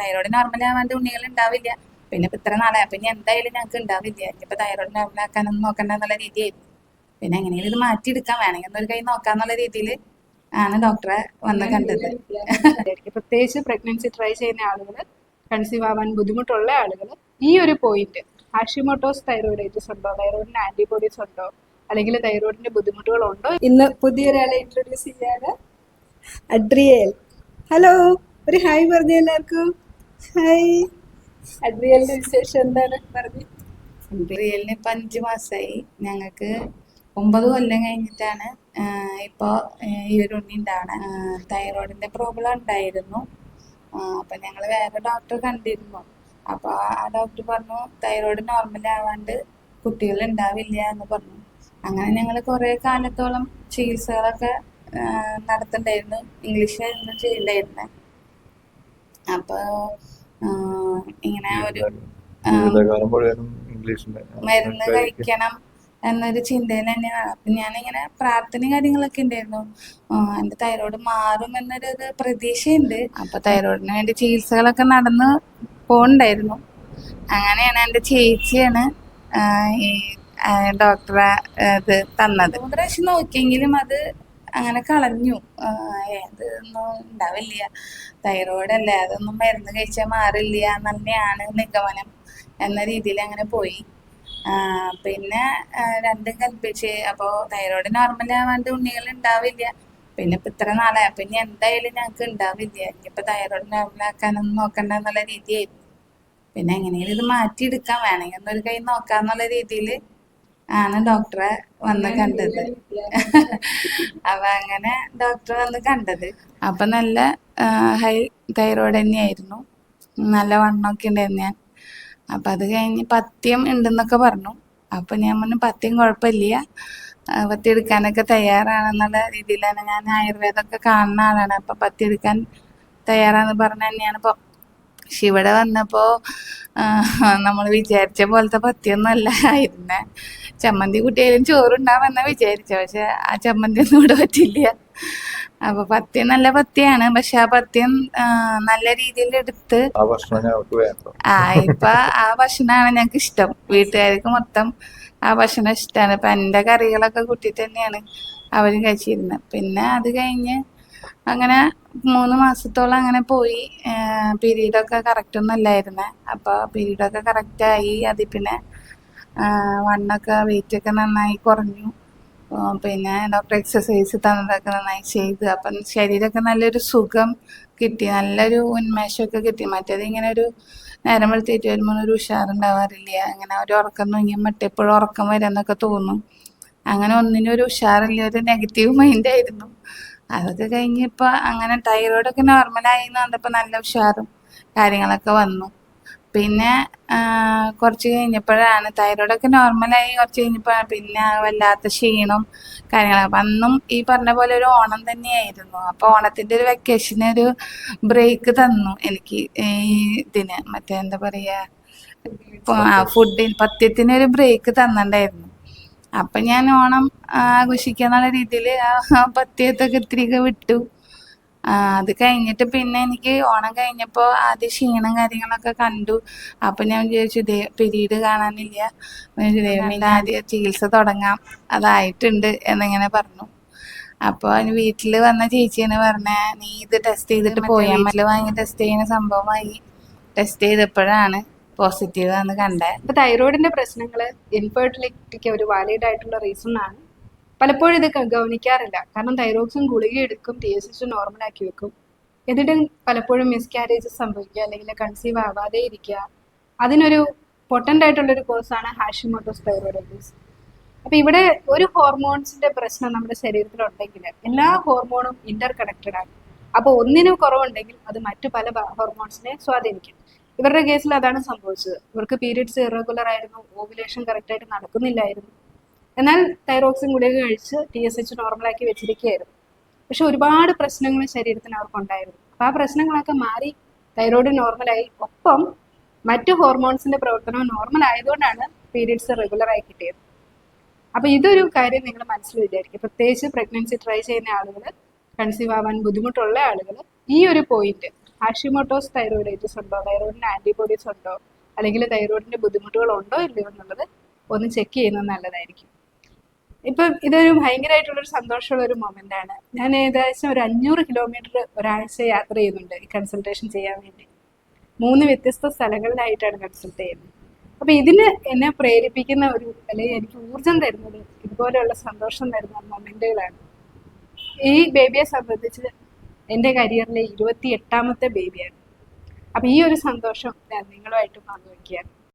Thyroid normal ആവാണ്ട് ഉണ്ണികൾ ഉണ്ടാവില്ല പിന്നെ ഇപ്പൊ ഇത്ര നാളെ അപ്പൊ എന്തായാലും ഞങ്ങൾക്ക് ഉണ്ടാവില്ല ഇനിയിപ്പോ തൈറോയ്ഡ് നോർമൽ ആക്കാനൊന്നും നോക്കണ്ട എന്നുള്ള രീതിയായിരുന്നു. പിന്നെ എങ്ങനെയെങ്കിലും ഇത് മാറ്റിയെടുക്കാൻ വേണമെങ്കിൽ ഒരു കൈ നോക്കാന്നുള്ള രീതിയിൽ ആണ് ഡോക്ടറെ വന്ന് കണ്ടത്. പ്രത്യേകിച്ച് പ്രഗ്നൻസി ട്രൈ ചെയ്യുന്ന ആളുകൾ കൺസീവ് ആവാൻ ബുദ്ധിമുട്ടുള്ള ആളുകൾ ഈ ഒരു പോയിന്റ് ഹാഷിമോട്ടോസ് തൈറോയിഡൈറ്റിസ് ഉണ്ടോ? തൈറോയിഡിന് ആന്റിബോഡീസ് ഉണ്ടോ? അല്ലെങ്കിൽ തൈറോയിഡിന്റെ ബുദ്ധിമുട്ടുകൾ ഉണ്ടോ? ഇന്ന് പുതിയൊരാളെ ഇൻട്രൊഡ്യൂസ് ചെയ്യാറ് അഡ്രിയേൽ. ഹലോ ഒരു ഹായ് പറഞ്ഞു എല്ലാവർക്കും. ഹായ് അഡ്രിയലിന്റെ വിശേഷം എന്താണ്? പറഞ്ഞു. റിയലിന് ഇപ്പൊ അഞ്ചു മാസമായി ഞങ്ങൾക്ക് ഒമ്പത് കൊല്ലം കഴിഞ്ഞിട്ടാണ് ഇപ്പൊ ഈ ഒരു ഉണ്ണി ഉണ്ടാവണേ. തൈറോയിഡിന്റെ പ്രോബ്ലം ഉണ്ടായിരുന്നു. അപ്പൊ ഞങ്ങൾ വേറെ ഡോക്ടറെ കണ്ടിരുന്നു. അപ്പൊ ആ ഡോക്ടർ പറഞ്ഞു തൈറോയിഡ് നോർമൽ ആവാണ്ട് കുട്ടികൾ ഉണ്ടാവില്ല എന്ന് പറഞ്ഞു. അങ്ങനെ ഞങ്ങൾ കുറെ കാലത്തോളം ചികിത്സകളൊക്കെ നടത്തണ്ടായിരുന്നു. ഇംഗ്ലീഷിലായിരുന്നു ചെയ്യണ്ടായിരുന്നത് അപ്പൊ ഇങ്ങനെ ഒരു മരുന്ന് കഴിക്കണം എന്നൊരു ചിന്തയിൽ തന്നെയാണ്. അപ്പൊ ഞാനിങ്ങനെ പ്രാർത്ഥനയും കാര്യങ്ങളൊക്കെ ഉണ്ടായിരുന്നു. എന്റെ തൈറോയ്ഡ് മാറും എന്നൊരു പ്രതീക്ഷയുണ്ട്. അപ്പൊ തൈറോയിഡിന് വേണ്ടി ചികിത്സകളൊക്കെ നടന്ന് പോണ്ടായിരുന്നു അങ്ങനെയാണ് എന്റെ ചേച്ചിയാണ് ഈ ഡോക്ടറെ ഇത് തന്നത്. മൂന്ന് പ്രാവശ്യം നോക്കിയെങ്കിലും അത് അങ്ങനെ കളഞ്ഞു. അതൊന്നും ഉണ്ടാവില്ല. തൈറോയിഡ് അല്ലേ അതൊന്നും മരുന്ന് കഴിച്ചാൽ മാറില്ല തന്നെയാണ് നിഗമനം എന്ന രീതിയിൽ അങ്ങനെ പോയി. പിന്നെ രണ്ടും കൽപ്പിച്ച്. അപ്പോൾ തൈറോയിഡ് നോർമൽ ആവാണ്ട് ഉണ്ണികൾ ഉണ്ടാവില്ല. പിന്നെ ഇപ്പം ഇത്ര നാളായ. പിന്നെ എന്തായാലും ഞങ്ങൾക്ക് ഉണ്ടാവില്ല. ഇനിയിപ്പോൾ തൈറോയിഡ് നോർമൽ ആക്കാനൊന്നും നോക്കണ്ട എന്നുള്ള രീതിയായിരുന്നു പിന്നെ എങ്ങനെയെങ്കിലും ഇത് മാറ്റിയെടുക്കാൻ വേണമെങ്കിൽ ഒന്നൊരു കൈ നോക്കാന്നുള്ള രീതിയിൽ ആണ് ഡോക്ടറെ വന്ന് കണ്ടത്. അപ്പൊ അങ്ങനെ ഡോക്ടർ വന്ന് കണ്ടത്. അപ്പൊ നല്ല ഹൈ തൈറോയ്ഡ് തന്നെയായിരുന്നു. നല്ല വണ്ണമൊക്കെ ഉണ്ടായിരുന്നു ഞാൻ. അപ്പൊ അത് കഴിഞ്ഞ് പത്യം ഉണ്ടെന്നൊക്കെ പറഞ്ഞു. അപ്പൊ ഞാൻ പറഞ്ഞു പത്യം കുഴപ്പമില്ല. പത്തി എടുക്കാനൊക്കെ തയ്യാറാണെന്നുള്ള രീതിയിലാണ് ഞാൻ ആയുർവേദമൊക്കെ കാണുന്ന ആളാണ്. അപ്പൊ പത്തി എടുക്കാൻ തയ്യാറാന്ന് പറഞ്ഞു തന്നെയാണ് ഇപ്പൊ പക്ഷെ ഇവിടെ വന്നപ്പോ നമ്മൾ വിചാരിച്ച പോലത്തെ പത്തിയൊന്നും അല്ല ആയിരുന്നെ ചമ്മന്തി കുട്ടിയായാലും ചോറുണ്ടാവെന്ന വിചാരിച്ച. പക്ഷെ ആ ചമ്മന്തി ഒന്നും ഇവിടെ പറ്റില്ല. അപ്പൊ പത്തി നല്ല പത്തിയാണ്. പക്ഷെ ആ പത്യം നല്ല രീതിയിൽ എടുത്ത് ആ ഇപ്പൊ ആ ഭക്ഷണമാണ് ഞങ്ങൾക്ക് ഇഷ്ടം. വീട്ടുകാർക്ക് മൊത്തം ആ ഭക്ഷണം ഇഷ്ടമാണ് ഇപ്പൊ എന്റെ കറികളൊക്കെ കൂട്ടിട്ട് തന്നെയാണ് അവരും കഴിച്ചിരുന്നത് പിന്നെ അത് കഴിഞ്ഞ് അങ്ങനെ മൂന്ന് മാസത്തോളം അങ്ങനെ പോയി. പീരീഡൊക്കെ കറക്റ്റ് ഒന്നും അല്ലായിരുന്നേ. അപ്പൊ പീരീഡൊക്കെ കറക്റ്റായി അതിൽ പിന്നെ വണ്ണൊക്കെ വെയിറ്റ് ഒക്കെ നന്നായി കുറഞ്ഞു. പിന്നെ ഡോക്ടർ എക്സസൈസ് തന്നതൊക്കെ നന്നായി ചെയ്ത്. അപ്പം ശരീരമൊക്കെ നല്ലൊരു സുഖം കിട്ടി. നല്ലൊരു ഉന്മേഷമൊക്കെ കിട്ടി. മറ്റേത് ഇങ്ങനെ ഒരു നേരം വെളുത്തേറ്റ് വരുമ്പോൾ ഒരു ഉഷാറുണ്ടാവാറില്ല. അങ്ങനെ ഒരു ഉറക്കം തൂങ്ങിയാൽ മറ്റെപ്പോഴും ഉറക്കം വരാന്നൊക്കെ തോന്നും. അങ്ങനെ ഒന്നിനും ഒരു ഉഷാറില്ല. ഒരു നെഗറ്റീവ് മൈൻഡ് ആയിരുന്നു. അതൊക്കെ കഴിഞ്ഞപ്പോൾ അങ്ങനെ തൈറോയിഡൊക്കെ നോർമലായി എന്ന് കണ്ടപ്പോൾ നല്ല ഉഷാറും കാര്യങ്ങളൊക്കെ വന്നു. പിന്നെ കുറച്ച് കഴിഞ്ഞപ്പോഴാണ് തൈറോയിഡൊക്കെ നോർമലായി കുറച്ച് കഴിഞ്ഞപ്പോഴാണ് പിന്നെ വല്ലാത്ത ക്ഷീണം കാര്യങ്ങളൊക്കെ അപ്പം അന്നും ഈ പറഞ്ഞ പോലെ ഒരു ഓണം തന്നെയായിരുന്നു. അപ്പോൾ ഓണത്തിന്റെ ഒരു വെക്കേഷന് ഒരു ബ്രേക്ക് തന്നു എനിക്ക് ഈ ഇതിന്. മറ്റേ എന്താ പറയുക ഫുഡിന് പത്യത്തിന് ഒരു ബ്രേക്ക് തന്നിട്ടുണ്ടായിരുന്നു. അപ്പം ഞാൻ ഓണം ആഘോഷിക്കാന്നുള്ള രീതിയിൽ പത്തിയത്തൊക്കെ ഇത്തിരിയൊക്കെ വിട്ടു. അത് കഴിഞ്ഞിട്ട് പിന്നെ എനിക്ക് ഓണം കഴിഞ്ഞപ്പോൾ ആദ്യം ക്ഷീണം കാര്യങ്ങളൊക്കെ കണ്ടു. അപ്പം ഞാൻ വിചാരിച്ചു ദേ പിരീഡ് കാണാനില്ല. ഇനി ആദ്യം ചികിത്സ തുടങ്ങാം. അതായിട്ടുണ്ട് എന്നിങ്ങനെ പറഞ്ഞു. അപ്പോൾ വീട്ടിൽ വന്ന ചേച്ചിയാണ് പറഞ്ഞ നീ ഇത് ടെസ്റ്റ് ചെയ്തിട്ട് പോയാൽ മതി വാങ്ങി ടെസ്റ്റ് ചെയ്യുന്ന സംഭവമായി. ടെസ്റ്റ് ചെയ്തപ്പോഴാണ് പോസിറ്റീവ് ആണെന്ന് കണ്ടേ. ഇപ്പൊ തൈറോയിഡിന്റെ പ്രശ്നങ്ങൾ ഇൻഫെർട്ടിലിറ്റിക്ക് ഒരു വാലിഡ് ആയിട്ടുള്ള റീസൺ ആണ്. പലപ്പോഴും ഇത് ഗവനിക്കാറില്ല. കാരണം തൈറോക്സും ഗുളിക എടുക്കും ടി എസ് എച്ച് നോർമൽ ആക്കി വെക്കും. എന്നിട്ടും പലപ്പോഴും മിസ്കാരേജസ് സംഭവിക്കുക അല്ലെങ്കിൽ കൺസീവ് ആവാതെ ഇരിക്കുക. അതിനൊരു പൊട്ടന്റ് ആയിട്ടുള്ളൊരു കോഴ്സാണ് ഹാഷിമോട്ടോസ് തൈറോയിഡോസ് അപ്പൊ ഇവിടെ ഒരു ഹോർമോൺസിന്റെ പ്രശ്നം നമ്മുടെ ശരീരത്തിലുണ്ടെങ്കിൽ എല്ലാ ഹോർമോണും ഇന്റർ കണക്റ്റഡ് ആണ്. അപ്പോൾ ഒന്നിന് കുറവുണ്ടെങ്കിൽ അത് മറ്റു പല ഹോർമോൺസിനെ സ്വാധീനിക്കും. ഇവരുടെ കേസിൽ അതാണ് സംഭവിച്ചത്. ഇവർക്ക് പീരിയഡ്സ് ഇറഗുലർ ആയിരുന്നു ഓവുലേഷൻ കറക്റ്റായിട്ട് നടക്കുന്നില്ലായിരുന്നു. എന്നാൽ തൈറോക്സിൻ ഗുളിക കഴിച്ച് ടി എസ് എച്ച് നോർമലാക്കി വെച്ചിരിക്കുകയായിരുന്നു. പക്ഷെ ഒരുപാട് പ്രശ്നങ്ങൾ ശരീരത്തിന് അവർക്കുണ്ടായിരുന്നു അപ്പൊ ആ പ്രശ്നങ്ങളൊക്കെ മാറി തൈറോയ്ഡ് നോർമലായി ഒപ്പം മറ്റു ഹോർമോൺസിന്റെ പ്രവർത്തനം നോർമൽ ആയതുകൊണ്ടാണ് പീരിയഡ്സ് റെഗുലർ ആയി കിട്ടിയത്. അപ്പൊ ഇതൊരു കാര്യം നിങ്ങൾ മനസ്സിൽ വിചാരിക്കുക. പ്രത്യേകിച്ച് പ്രഗ്നൻസി ട്രൈ ചെയ്യുന്ന ആളുകൾ കൺസീവ് ആവാൻ ബുദ്ധിമുട്ടുള്ള ആളുകൾ ഈ ഒരു പോയിന്റ് ഹാഷിമോട്ടോസ് തൈറോയിഡൈറ്റിസ് ഉണ്ടോ? തൈറോയിഡിന് ആന്റിബോഡീസ് ഉണ്ടോ? അല്ലെങ്കിൽ തൈറോയിഡിന്റെ ബുദ്ധിമുട്ടുകൾ ഉണ്ടോ ഇല്ലയോ എന്നുള്ളത് ഒന്ന് ചെക്ക് ചെയ്യുന്നത് നല്ലതായിരിക്കും. ഇപ്പം ഇതൊരു ഭയങ്കരമായിട്ടുള്ളൊരു സന്തോഷമുള്ള ഒരു മൊമെന്റ് ആണ്. ഞാൻ ഏകദേശം ഒരു അഞ്ഞൂറ് കിലോമീറ്റർ ഒരാഴ്ച യാത്ര ചെയ്യുന്നുണ്ട് ഈ കൺസൾട്ടേഷൻ ചെയ്യാൻ വേണ്ടി. മൂന്ന് വ്യത്യസ്ത സ്ഥലങ്ങളിലായിട്ടാണ് കൺസൾട്ട് ചെയ്യുന്നത്. അപ്പൊ ഇതിന് എന്നെ പ്രേരിപ്പിക്കുന്ന ഒരു അല്ലെങ്കിൽ എനിക്ക് ഊർജം തരുന്നത് ഇതുപോലെയുള്ള സന്തോഷം തരുന്ന മൊമെന്റുകളാണ് ഈ ബേബിയെ സംബന്ധിച്ച് എന്റെ കരിയറിലെ ഇരുപത്തി എട്ടാമത്തെ ബേബിയാണ് അപ്പം ഈ ഒരു സന്തോഷം ഞാൻ നിങ്ങളുമായിട്ട് പങ്കുവയ്ക്കുകയാണ്.